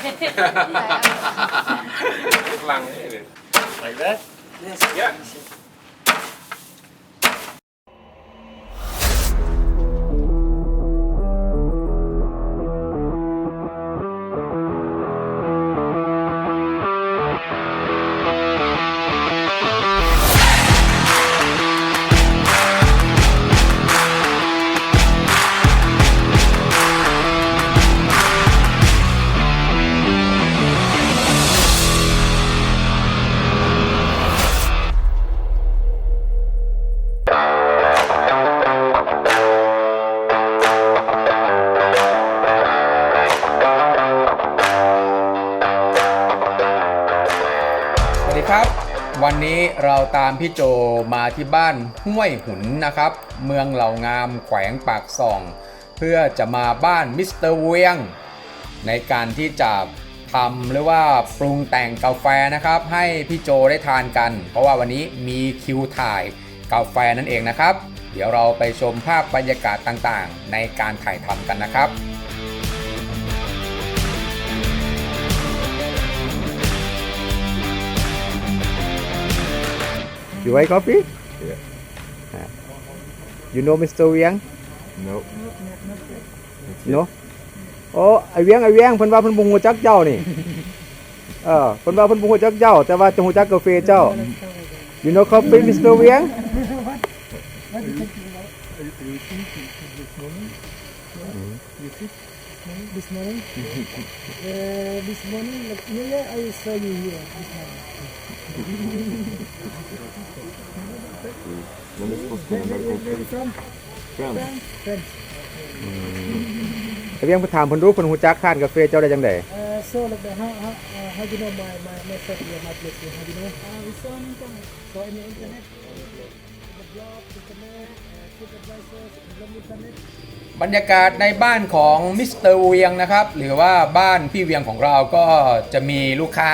Lang is it? Like that? Yeah. ครับ วันนี้เราตามพี่โจมาที่บ้านห้วยหุนนะครับ เมืองเหล่างามแขวงปากส่อง เพื่อจะมาบ้านมิสเตอร์เวียง ในการที่จะทำหรือว่าปรุงแต่งกาแฟนะครับ ให้พี่โจได้ทานกัน เพราะว่าวันนี้มีคิวถ่ายกาแฟนั่นเองนะครับ เดี๋ยวเราไปชมภาพบรรยากาศต่างๆ ในการถ่ายทำกันนะครับ You like coffee? Yeah. You know Mr. Wiang? Nope. No? โอ้ไอเวียงไอเวียงเพิ่นว่าเพิ่นบ่ฮู้จักเจ้านี่ เออเพิ่นว่าเพิ่นบ่ฮู้จักเจ้า แต่ว่าจะฮู้จักกาแฟเจ้า You know coffee Mr. Wiang? this morning. uh, this morning, like, yeah, yeah, I saw you here this morning. Where, where, where, where you from? France. France. ไอเวียงเพิ่นถามเพิ่นรู้เพิ่นฮู้จักทานกาแฟเจ้าได้จังได๋ Uh, so like that, how how uh, how do you know my my my set here, my place here? How do you know? Uh, we saw on internet. Saw in the internet. The blog, internet, uh, food advisors, and internet. บรรยากาศในบ้านของมิสเตอร์เวียงนะครับ หรือว่าบ้านพี่เวียงของเราก็จะมีลูกค้า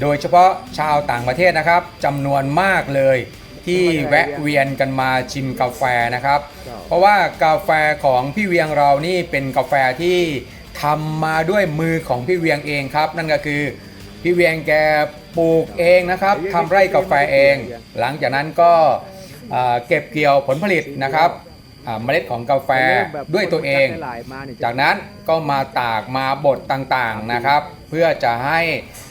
โดยเฉพาะชาวต่างประเทศนะครับจำนวนมากเลย ที่แวะเวียนกันมาชิมกาแฟนะครับ เพราะว่ากาแฟของพี่เวียงเรานี่เป็นกาแฟที่ทำมาด้วยมือของพี่เวียงเองครับ นั่นก็คือพี่เวียงแกปลูกเองนะครับทำไร่กาแฟเอง หลังจากนั้นก็อ่าเก็บเกี่ยวผลผลิตนะครับอ่าเมล็ดของกาแฟด้วยตัวเอง จากนั้นก็มาตากมาบดต่างๆนะครับ เพื่อจะให้อ่า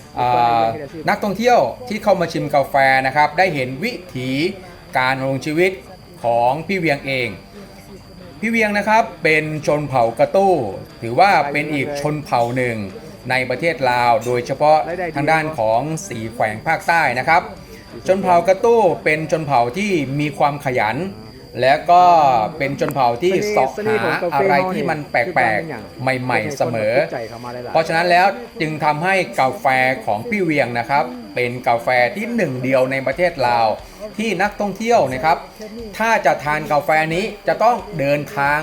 นักท่องเที่ยวที่เข้ามาชิมกาแฟนะครับ ได้เห็นวิถีการดำรงชีวิตของพี่เวียงเอง พี่เวียงนะครับเป็นชนเผ่ากระตู้ ถือว่าเป็นอีกชนเผ่าหนึ่งในประเทศลาว โดยเฉพาะทางด้านของสีแขวงภาคใต้นะครับ ชนเผ่ากระตู้เป็นชนเผ่าที่มีความขยัน และก็เป็นชนเผ่าที่เสาะหาอะไรที่มันแปลกๆ ใหม่ๆเสมอ เพราะฉะนั้นแล้วจึงทำให้กาแฟของพี่เวียงนะครับ เป็นกาแฟที่หนึ่งเดียวในประเทศลาว ที่นักท่องเที่ยวนะครับ ถ้าจะทานกาแฟนี้จะต้องเดินทาง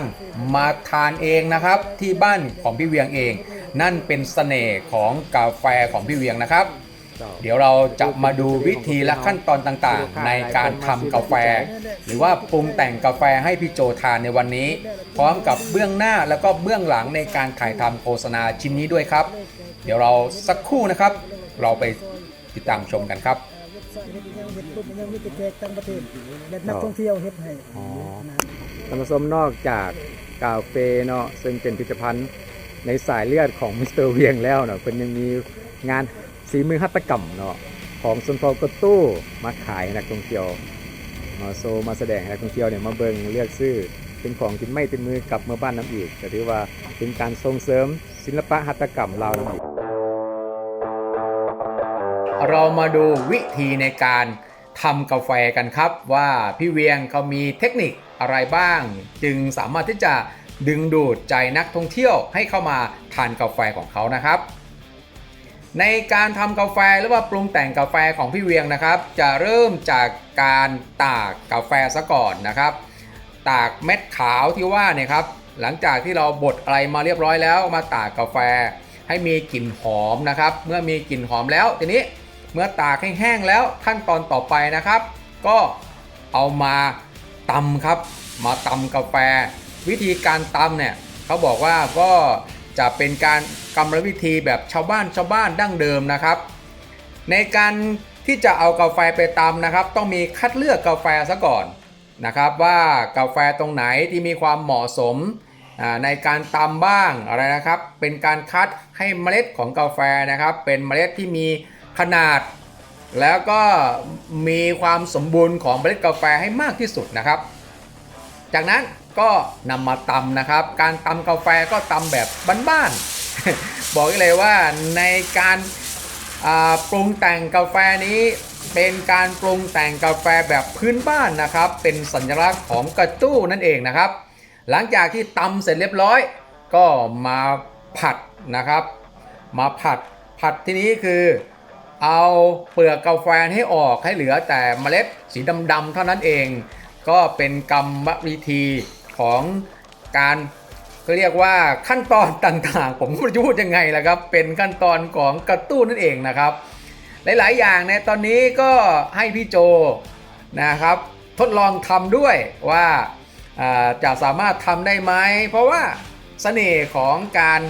มาทานเองนะครับ ที่บ้านของพี่เวียงเอง นั่นเป็นเสน่ห์ของกาแฟของพี่เวียงนะครับ เดี๋ยวเราจะมาดูวิธีและขั้นตอนต่างๆ ในการทำกาแฟ หรือว่าปรุงแต่งกาแฟให้พี่โจทานในวันนี้ พร้อมกับเบื้องหน้าแล้วก็เบื้องหลังในการถ่ายทำโฆษณาชิ้นนี้ด้วยครับ เดี๋ยวเราสักครู่นะครับ เราไปติดตามชมกันครับเว็บไซต์เฮ็ดอิหยังเฮ็ดปุ๊บอิหยังมีแต่แจกต่างประเทศและนักท่องเที่ยวเฮ็ดให้นะท่านผู้ชมนอกจากกาแฟเนาะซึ่งเป็นผลิตภัณฑ์ในสายเลือดของมิสเตอร์เวียงแล้วเนาะเพิ่นยังมีงาน สีมือหัตถกรรมเนาะของสุนทรกตู้มาขายนักท่องเที่ยวมาโซมาแสดงนักท่องเที่ยวเนี่ยมาเบิงเลือกซื้อเป็นของที่ไม่เป็นมือกลับเมื่อบ้านน้ำอีกก็ถือว่าเป็นการส่งเสริมศิลปะหัตถกรรมลาวน้ำอีกเรามาดูวิธีในการทำกาแฟกันครับ ว่าพี่เวียงเขามีเทคนิคอะไรบ้าง จึงสามารถที่จะดึงดูดใจนักท่องเที่ยวให้เข้ามาทานกาแฟของเขานะครับ ในการทำกาแฟหรือว่าปรุงแต่งกาแฟของพี่เวียงนะครับ จะเริ่มจากการตากกาแฟซะก่อนนะครับ ตากเม็ดขาวที่ว่าเนี่ยครับ หลังจากที่เราบดอะไรมาเรียบร้อยแล้วมาตากกาแฟให้มีกลิ่นหอมนะครับ เมื่อมีกลิ่นหอมแล้วทีนี้เมื่อตากให้แห้งแล้วขั้นตอนต่อไปนะครับ ก็เอามาตำครับ มาตำกาแฟ วิธีการตำเนี่ยเขาบอกว่าก็ จะเป็นการกรรมวิธีแบบชาวบ้านชาวบ้านดั้งเดิมนะครับ ในการที่จะเอากาแฟไปตำนะครับ ต้องมีคัดเลือกกาแฟซะก่อนนะครับ ว่ากาแฟตรงไหนที่มีความเหมาะสมในการตำบ้างอะไรนะครับ เป็นการคัดให้เมล็ดของกาแฟนะครับ เป็นเมล็ดที่มีขนาด แล้วก็มีความสมบูรณ์ของเมล็ดกาแฟให้มากที่สุดนะครับ จากนั้น ก็นำมาตำนะครับ การตำกาแฟก็ตำแบบบ้านๆ บอกเลยว่าในการปรุงแต่งกาแฟนี้เป็นการปรุงแต่งกาแฟแบบพื้นบ้านนะครับ เป็นสัญลักษณ์ของกระตู้นั่นเองนะครับ หลังจากที่ตำเสร็จเรียบร้อย ก็มาผัดนะครับ มาผัดผัดที่นี้คือเอาเปลือกกาแฟให้ออกให้เหลือแต่เมล็ดสีดำๆเท่านั้นเอง ก็เป็นกรรมวิธี ของการก็เรียกว่าขั้นตอนต่างๆ ผมไม่รู้จะพูดยังไงล่ะครับ เป็นขั้นตอนของกระตู้นั่นเองนะครับ หลายๆ อย่างในตอนนี้ก็ให้พี่โจนะครับ ทดลองทำด้วยว่าอ่าจะสามารถทำได้ไหม เพราะว่าเสน่ห์ของการ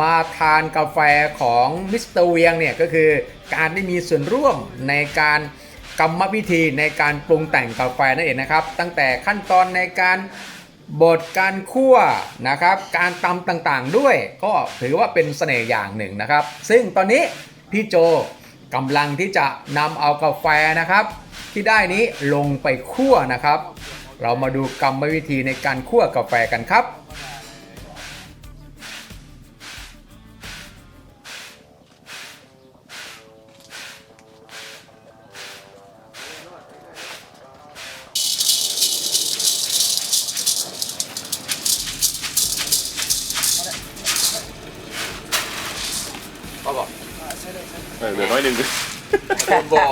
มาทานกาแฟของมิสเตอร์เวียงเนี่ยก็คือการได้มีส่วนร่วมในการกรรมวิธีในการปรุงแต่งกาแฟนั่นเองนะครับ ตั้งแต่ขั้นตอนในการ บดการคั่วนะครับ การตำต่างๆด้วยก็ถือว่าเป็นเสน่ห์อย่างหนึ่งนะครับ ซึ่งตอนนี้พี่โจกำลังที่จะนำเอากาแฟนะครับ ที่ได้นี้ลงไปคั่วนะครับ เรามาดูกรรมวิธีในการคั่วกาแฟกันครับ น้อยหนึ่ง บอก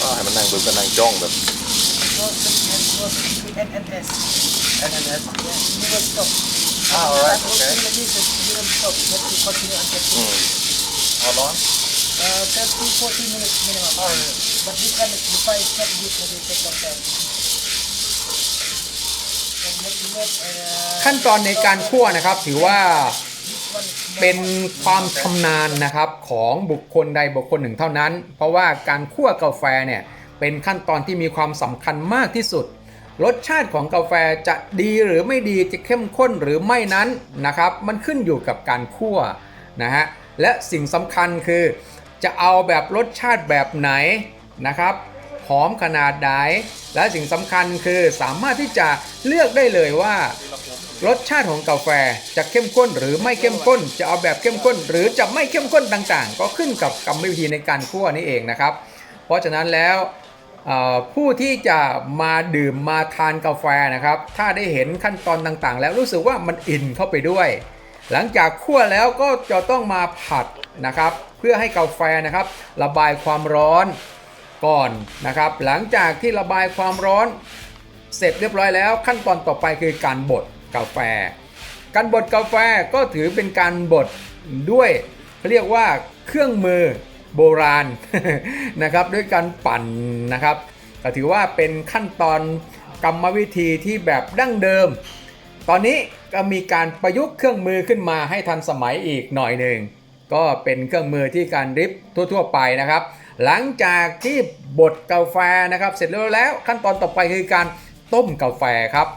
ก็ให้มันนั่งดูกันนั่งจ้องแบบ NNS. NNS. Yeah, you will stop. Ah, alright, That whole okay. thing like this is you will stop. You have to continue until อืมเอาร้อน uh, 10 to 40 minutes minimum. But this one, the fire is not good for the take long time. And let you wait, uh, ขั้นตอนในการคั่วนะครับ ถือว่า this one is more เป็นความชำนาญนะครับของบุคคลใดบุคคลหนึ่งเท่านั้น เพราะว่าการคั่วกาแฟเนี่ยเป็นขั้นตอนที่มีความสำคัญมากที่สุด รสชาติของกาแฟจะดีหรือไม่ดีจะเข้มข้นหรือไม่นั้นนะครับ มันขึ้นอยู่กับการคั่วนะฮะและสิ่งสำคัญคือ จะเอาแบบรสชาติแบบไหนนะครับหอมขนาดใดและสิ่งสำคัญคือสามารถที่จะเลือกได้เลยว่า รสชาติของกาแฟจะเข้มข้นหรือไม่เข้มข้น จะเอาแบบเข้มข้น หรือจะไม่เข้มข้นต่างๆ ก็ขึ้นกับกรรมวิธีในการคั่วนี่เองนะครับ เพราะฉะนั้นแล้วผู้ที่จะมาดื่มมาทานกาแฟนะครับ ถ้าได้เห็นขั้นตอนต่างๆ แล้วรู้สึกว่ามันอินเข้าไปด้วย หลังจากคั่วแล้วก็จะต้องมาผัดนะครับ พื่อให้กาแฟนะครับระบายความร้อนก่อนนะครับ หลังจากที่ระบายความร้อนเสร็จเรียบร้อยแล้ว ขั้นตอนต่อไปคือการบดกาแฟ การบดกาแฟก็ถือเป็นการบดด้วยเขาเรียกว่าเครื่องมือโบราณนะครับด้วยการปั่นนะครับก็ถือว่าเป็นขั้นตอนกรรมวิธีที่แบบดั้งเดิม ตอนนี้ก็มีการประยุกต์เครื่องมือขึ้นมาให้ทันสมัยอีกหน่อยหนึ่ง ก็เป็นเครื่องมือที่การดริฟทั่ว ๆ ไปนะครับ หลังจากที่บดกาแฟนะครับ เสร็จแล้วแล้วขั้นตอนต่อไปคือการต้มกาแฟครับ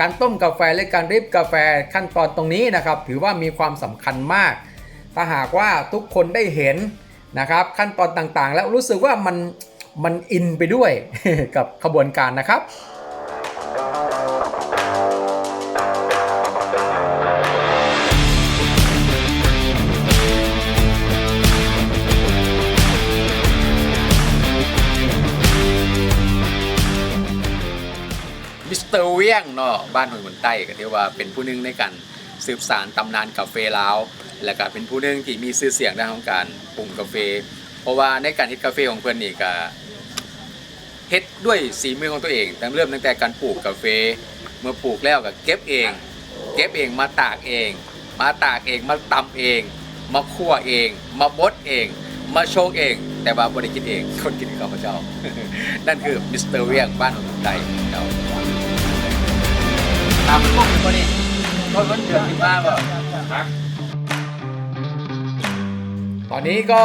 การต้มกาแฟและการดริฟกาแฟขั้นตอนตรงนี้นะครับ ถือว่ามีความสำคัญมาก ถ้าหากว่าทุกคนได้เห็นนะครับ ขั้นตอนต่างๆ แล้วรู้สึกว่ามันมันอินไปด้วยกับขบวนการนะครับ วียงเนาะบ้านหอยหมุนใต้ก็เรียกว่าเป็นผู้นึงในการสืบสารตำนานกาแฟลาว และก็เป็นผู้นึงที่มีชื่อเสียงด้านของการปรุงกาแฟ เพราะว่าในการเฮ็ดกาแฟของเพิ่อนนี่ก็เฮ็ดด้วยสีมือของตัวเองตั้งเริ่มตั้งแต่การปลูกกาแฟเมื่อปลูกแล้วก็เก็บเอง เก็บเองมาตากเอง มาตากเองมาตำเอง มาคั่วเอง มาบดเอง มาโชงเอง แต่ว่าบริกินเองคนกินข้าพเจ้า นั่นคือมิสเตอร์เวียงบ้านของไทยเจ้า ตามพวกคนนี้คนรถเดือดขึ้นมาบ่ตอนนี้ก็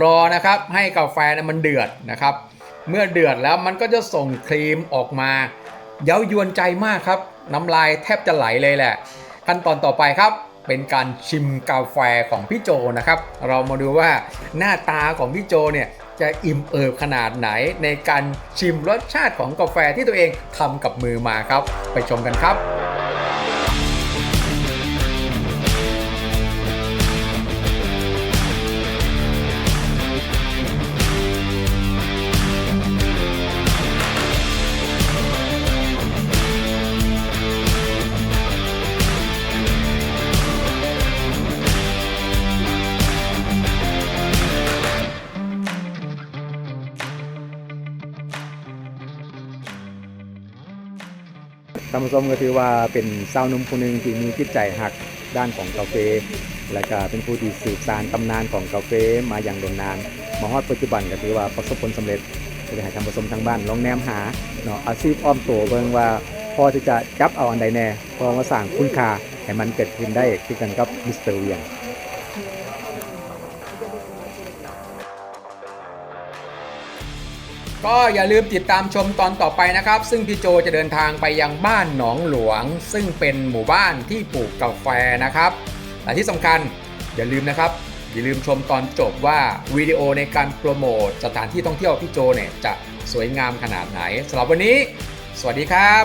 รอนะครับให้กาแฟนะมันเดือดนะครับ เมื่อเดือดแล้วมันก็จะส่งครีมออกมา เย้ายวนใจมากครับ น้ำลายแทบจะไหลเลยแหละ ขั้นตอนต่อไปครับเป็นการชิมกาแฟของพี่โจนะครับ เรามาดูว่าหน้าตาของพี่โจเนี่ย จะอิ่มเอิบขนาดไหนในการชิมรสชาติของกาแฟที่ตัวเองทำกับมือมาครับ ไปชมกันครับานผู้ชมก็ถือว่าเป็นสาวนุ่มคนหนึ่งที่มีจิตใจหักด้านของกาแฟและก็เป็นผู้ที่สืบสานตำนานของกาแฟมาอย่างยาวนานมาฮอดปัจจุบันก็ถือว่าประสบผลสำเร็จก็เลยให้ท่านผู้ชมทางบ้านลองแนมหาเนาะอาชีพอ้อมตัวเบิ่งว่าพอที่จะจับเอาอันใดแน่พอมาสร้างคุณค่าให้มันเกิดขึ้นได้คือกันกับมิสเตอร์เวียง ก็อย่าลืมติดตามชมตอนต่อไปนะครับ ซึ่งพี่โจจะเดินทางไปยังบ้านหนองหลวง ซึ่งเป็นหมู่บ้านที่ปลูกกาแฟนะครับแต่ที่สำคัญอย่าลืมนะครับ อย่าลืมชมตอนจบว่าวิดีโอในการโปรโมทสถานที่ท่องเที่ยวพี่โจเนี่ยจะสวยงามขนาดไหนสำหรับวันนี้ สวัสดีครับ